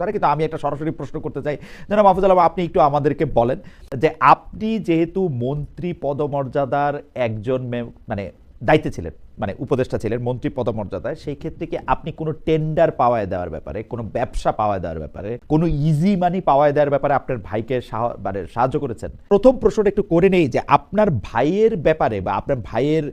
তারা কিন্তু আমি একটা সরাসরি প্রশ্ন করতে চাই। যেন মাহফুজ আলম, আপনি একটু আমাদেরকে বলেন যে আপনি যেহেতু মন্ত্রী পদমর্যাদার একজন মানে দায়িত্বে ছিলেন মানে উপদেষ্টা ছিলেন মন্ত্রী পদমর্যাদায়, সেই ক্ষেত্রে কি আপনি কোনো টেন্ডার পাওয়ায় দেওয়ার ব্যাপারে, কোনো ব্যবসা পাওয়ায় দেওয়ার ব্যাপারে, কোনো ইজি মানি পাওয়ায় দেওয়ার ব্যাপারে আপনার ভাইকে মানে সাহায্য করেছেন? প্রথম প্রশ্নটা একটু করে নেই যে আপনার ভাইয়ের ব্যাপারে বা আপনার ভাইয়ের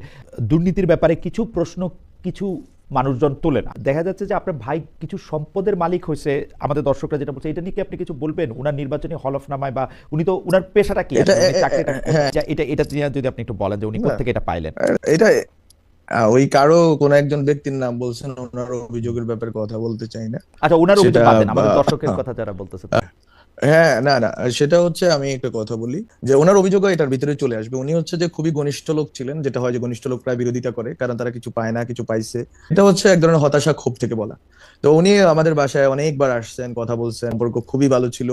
দুর্নীতির ব্যাপারে কিছু প্রশ্ন, কিছু মানুষজন তোলে না দেখা যাচ্ছে যে আপনার ভাই কিছু সম্পদের মালিক হয়েছে আমাদের দর্শকরা যেটা বলছে এটা নিয়ে কি আপনি কিছু বলবেন উনার নির্বাচনী হলফনামায় বা উনি তো উনার পেশাটা কি এটা- হ্যাঁ। এটা এটা যদি আপনি একটু বলেন যে উনি না। কোথেকে এটা পাইলেন এটা ওই কারও কোন একজন ব্যক্তির নাম বলছেন ওনার অভিযোগের ব্যাপারে কথা বলতে চাই না আচ্ছা উনার অভিযোগ আমাদের দর্শকের। কথা যারা বলতেছে হ্যাঁ না না সেটা হচ্ছে আমি একটা কথা বলি যে ওনার অভিযোগও এটার ভিতরে চলে আসবে। উনি হচ্ছে যে খুবই ঘনিষ্ঠ লোক ছিলেন, যেটা হয় যে ঘনিষ্ঠ লোক প্রায় বিরোধিতা করে, কারণ তারা কিছু পায় না, কিছু পাইছে। এটা হচ্ছে এক ধরনের হতাশা ক্ষোভ থেকে বলা। তো উনি আমাদের বাসায় অনেকবার আসছেন, কথা বলছেন, সম্পর্ক খুবই ভালো ছিল,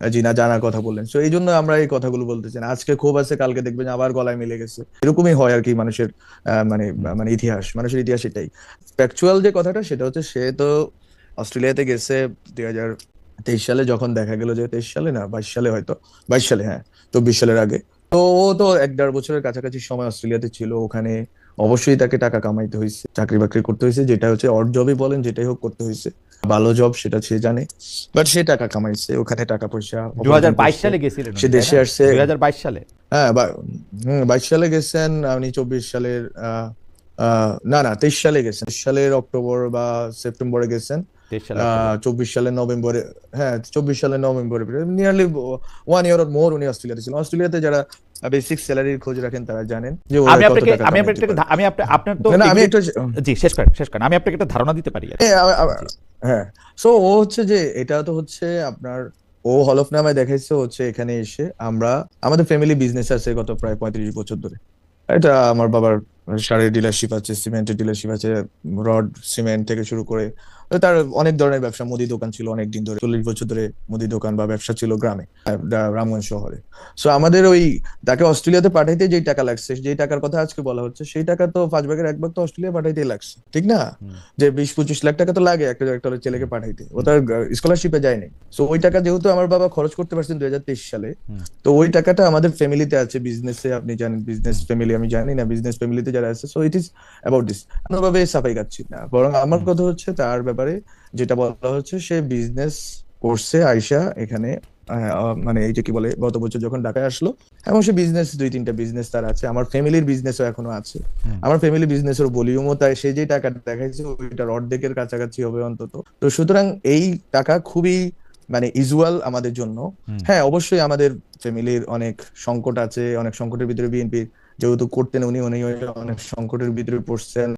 জি না, জানার কথা বললেন। তো এই জন্য আমরা এই কথাগুলো বলতেছেন আজকে ক্ষোভ আছে, কালকে দেখবেন আবার গলায় মিলে গেছে। এরকমই হয় আর কি মানুষের মানে মানে ইতিহাস, মানুষের ইতিহাস এটাই। ফ্যাকচুয়াল যে কথাটা, সেটা হচ্ছে সে তো অস্ট্রেলিয়াতে গেছে দুই হাজার তেইশ সালে যখন দেখা গেল যে তেইশ সালে না বাইশ সালে হয়তো বাইশ সালে হ্যাঁ চব্বিশ সালের আগে। তো ও তো এক দেড় বছরের কাছাকাছি সময় অস্ট্রেলিয়াতে ছিল ওখানে অবশ্যই তাকে টাকা কামাইতে হয়েছে চাকরি বাকরি করতে হয়েছে যেটা হচ্ছে অড জবই বলেন যেটাই হোক করতে হয়েছে। ভালো জব সেটা সে জানে বাট সে টাকা কামাইছে ওখানে টাকা পয়সা দু হাজার বাইশ সালে গেছিলেন সে দেশে আসছে। দুই হাজার বাইশ সালে? হ্যাঁ বাইশ সালে গেছেন আপনি চব্বিশ সালের আহ, আহ, না না তেইশ সালে গেছেন। তেইশ সালের অক্টোবর বা সেপ্টেম্বরে গেছেন। চব্বিশ সালের নভেম্বরে হ্যাঁ চব্বিশ সালের নভেম্বরে nearly one year or more উনি অস্ট্রেলিয়াতে ছিলেন। অস্ট্রেলিয়াতে যারা বেসিক স্যালারির খোঁজ রাখেন তারা জানেন যে আমি আপনাকে আমি আপনাকে আমি আপনার তো আমি একটা জি শেষ করেন শেষ করেন। আমি আপনাকে একটা ধারণা দিতে পারি হ্যাঁ, হ্যাঁ। সো ও হচ্ছে যে এটা তো হচ্ছে আপনার ও হলফনামায় দেখাইছে হচ্ছে এখানে এসে আমরা আমাদের ফ্যামিলি বিজনেস আছে গত প্রায় পঁয়ত্রিশ বছর ধরে। এটা আমার বাবার সারের ডিলারশিপ আছে সিমেন্টের ডিলারশিপ আছে রড সিমেন্ট থেকে শুরু করে তার অনেক ধরনের ব্যবসা মুদি দোকান ছিল অনেক দিন ধরে চল্লিশ বছর ধরে মুদি দোকান বা ব্যবসা ছিল গ্রামে রামগঞ্জ শহরে। সো আমাদের ওই তাকে অস্ট্রেলিয়াতে পাঠাইতে যেই টাকা লাগছে যেই টাকার কথা আজকে বলা হচ্ছে সেই টাকা তো পাঁচ ভাগের এক ভাগ তো অস্ট্রেলিয়া পাঠাইতেই লাগছে ঠিক না? যে বিশ পঁচিশ লাখ টাকা তো লাগে একটা একটা ছেলেকে পাঠাইতে ও তার স্কলারশিপে যায়নি। সো ওই টাকা যেহেতু আমার বাবা খরচ করতে পারছেন দুই হাজার তেইশ সালে তো ওই টাকাটা আমাদের ফ্যামিলিতে আছে বিজনেসে আপনি জানেন বিজনেস ফ্যামিলি আমি জানি না বিজনেস ফ্যামিলিতে যারা আছে so it is about this কোনোভাবে সাফাই গাচ্ছি না। বরং আমার কথা হচ্ছে তার ব্যাপারে যেটা বলা হচ্ছে সে বিজনেস করছে আয়শা এখানে মানে এই যে কি বলে গত বছর যখন ঢাকায় আসলো এবং সে বিজনেস দুই তিনটা বিজনেস তার আছে। আমার ফ্যামিলির বিজনেসও এখনও আছে। আমার ফ্যামিলি বিজনেসের ভলিউমও তাই সে যে টাকা দেখাইছে ওইটার অর্ধেকের কাছাকাছি হবে অন্তত। তো সুতরাং এই টাকা খুবই মানে ইজুয়াল আমাদের জন্য। হ্যাঁ অবশ্যই আমাদের ফ্যামিলির অনেক সংকট আছে অনেক সংকটের ভিতরে বিএনপি যেহেতু করতেন উনি উনি অনেক সংকটের ভিতরে পড়ছেন।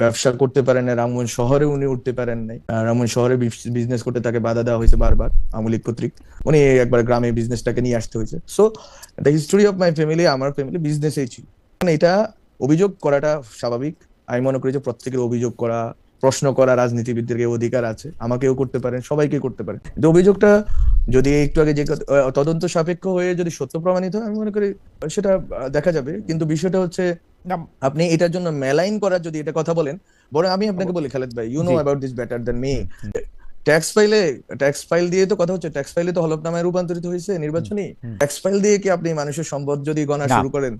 ব্যবসা করতে পারেন না, রামগঞ্জ শহরে উনি উঠতে পারেন নাই। রামগঞ্জ শহরে বিজনেস করতে তাকে বাধা দেওয়া হয়েছে বারবার আমলিক কর্তৃক। উনি একবার গ্রামে বিজনেসটাকে নিয়ে আসতে হয়েছে। So the history of my family আমার ফ্যামিলি বিজনেসেই ছিল। মানে এটা অভিযোগ করাটা স্বাভাবিক। আমি মনে করি যে প্রত্যেকের অভিযোগ করা প্রশ্ন করা রাজনীতিবিদদের অধিকার আছে আমাকেও করতে পারেন সবাইকে করতে পারেন। কিন্তু অভিযোগটা যদি একটু আগে যে তদন্ত সাপেক্ষ হয়ে যদি সত্য প্রমাণিত হয় আমি মনে করি সেটা দেখা যাবে। কিন্তু বিষয়টা হচ্ছে আপনি এটার জন্য মেলাইন করার যদি এটা কথা বলেন বরং আমি আপনাকে বলি খালেদ ভাই you know about this better then me tax ফাইলে ট্যাক্স ফাইল দিয়ে তো কথা হচ্ছে ট্যাক্স ফাইলে তো হলফনামায় রূপান্তরিত হয়েছে নির্বাচনী। ট্যাক্স ফাইল দিয়ে কি আপনি মানুষের সম্পদ যদি গণা শুরু করেন?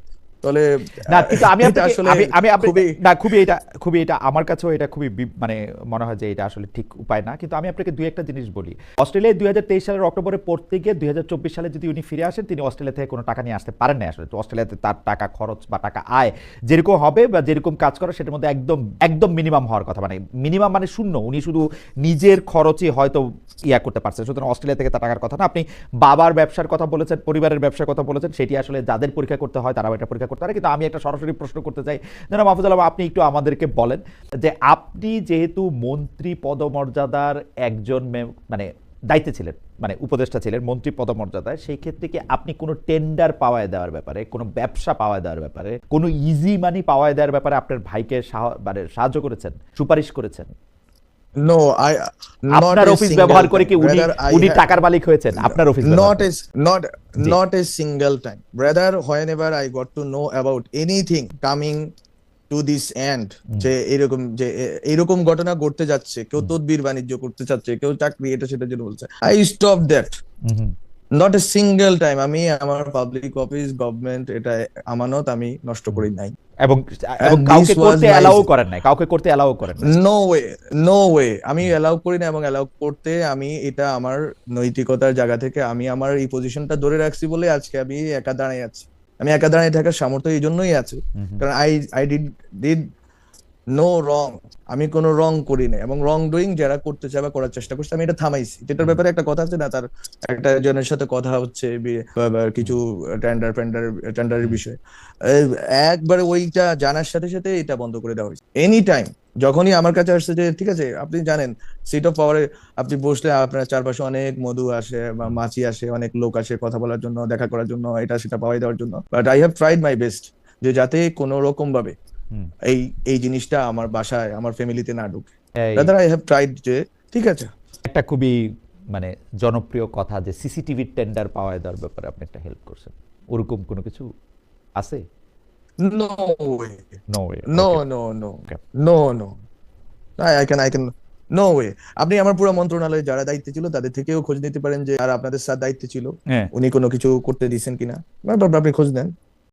তাহলে না কিন্তু আমি আসলে আমি আমি খুবই না খুবই এটা খুবই এটা আমার কাছেও এটা খুবই মানে মনে হয় যে এটা আসলে ঠিক উপায় না। কিন্তু আমি আপনাকে দুই একটা জিনিস বলি। অস্ট্রেলিয়ায় দুই হাজার তেইশ সালের অক্টোবরে পড়তে গিয়ে দুই হাজার চব্বিশ সালে যদি উনি ফিরে আসেন তিনি অস্ট্রেলিয়া থেকে কোনো টাকা নিয়ে আসতে পারেন না আসলে। অস্ট্রেলিয়াতে তার টাকা খরচ বা টাকা আয় যেরকম হবে বা যেরকম কাজ করে সেটার মধ্যে একদম একদম মিনিমাম হওয়ার কথা। মানে মিনিমাম মানে শূন্য। উনি শুধু নিজের খরচই হয়তো ইয়া করতে পারছেন। সুতরাং অস্ট্রেলিয়া থেকে তার টাকার কথা না। আপনি বাবার ব্যবসার কথা বলেছেন পরিবারের ব্যবসার কথা বলেছেন সেটি আসলে যাদের পরীক্ষা করতে হয় তারা এটা পরীক্ষা করতে পারে কিন্তু আমি একটা সরাসরি প্রশ্ন করতে চাই। যেন মাহফুজ আলম, আপনি একটু আমাদেরকে বলেন যে আপনি যেহেতু মন্ত্রী পদমর্যাদার একজন মানে দায়িত্বে ছিলেন মানে উপদেষ্টা ছিলেন মন্ত্রী পদমর্যাদায়, সেই ক্ষেত্রে কি আপনি কোনো টেন্ডার পাওয়ায় দেওয়ার ব্যাপারে, কোনো ব্যবসা পাওয়ায় দেওয়ার ব্যাপারে, কোনো ইজি মানি পাওয়ায় দেওয়ার ব্যাপারে আপনার ভাইকে মানে সাহায্য করেছেন, সুপারিশ করেছেন? নো আই আপনার অফিস ব্যবহার করে কি উনি উনি টাকার মালিক হয়েছেন? আপনার অফিস not a not জি। not a single time. Brother whenever i got to know about anything coming to this and যে এরকম যে এরকম ঘটনা ঘটতে যাচ্ছে কেউ তদবির বাণিজ্য করতে চাচ্ছে কেউ চাকরি এটা সেটার জন্য বলছে I stop that not a single time আমি আমার পাবলিক অফিস গভর্নমেন্ট এটা আমানত আমি নষ্ট করি নাই। এবং কাউকে করতে অ্যালাউ করেন নাই। কাউকে করতে অ্যালাউ করেন নো ওয়ে নো ওয়ে আমি অ্যালাউ করি না এবং অ্যালাউ করতে আমি এটা আমার নৈতিকতার জায়গা থেকে আমি আমার এই পজিশনটা ধরে রাখছি বলে আজকে আমি একা দাঁড়িয়ে আছি। আমি একা দাঁড়িয়ে থাকার সামর্থ্য এই জন্যই আছে। কারণ I I did did no wrong আমি কোনো রং করি না এবং রং ডুইং যারা করতে চায় বা করার চেষ্টা করছে আমি এটা থামাইছি। যেটার ব্যাপারে একটা কথা আছে না তার একটা জনের সাথে কথা হচ্ছে কিছু টেন্ডার ফেন্ডার টেন্ডারের বিষয়ে। একবারে ওইটা জানার সাথে সাথে এটা বন্ধ করে দেওয়া হয়েছে। এনি টাইম যখনই আমার কাছে আসছে যে ঠিক আছে আপনি জানেন সিট অফ পাওয়ারে আপনি বসলে আপনার চারপাশে অনেক মধু আসে বা মাছি আসে অনেক লোক আসে কথা বলার জন্য দেখা করার জন্য এটা সেটা পাওয়াই দেওয়ার জন্য। But I have tried my best যে যাতে কোনো রকম ভাবে। এই এই জিনিসটা আমার বাসায় আমার ফ্যামিলিতে না ঢুকে। রাদার আই হ্যাভ ট্রাইড যে ঠিক আছে। একটা খুবই মানে জনপ্রিয় কথা যে সিসিটিভির টেন্ডার পাওয়া দেওয়ার ব্যাপারে আপনি একটা হেল্প করছেন। ওরকম কোনো কিছু আছে? No way no way no no no. No no I can I can no way আপনি আমার পুরো মন্ত্রণালয়ে যারা দায়িত্বে ছিল তাদের থেকেও খোঁজ নিতে পারেন যে আর আপনাদের স্যার দায়িত্বে ছিল। হ্যাঁ। উনি কোনো কিছু করতে দিয়েছেন কিনা? আপনি খোঁজ নেন।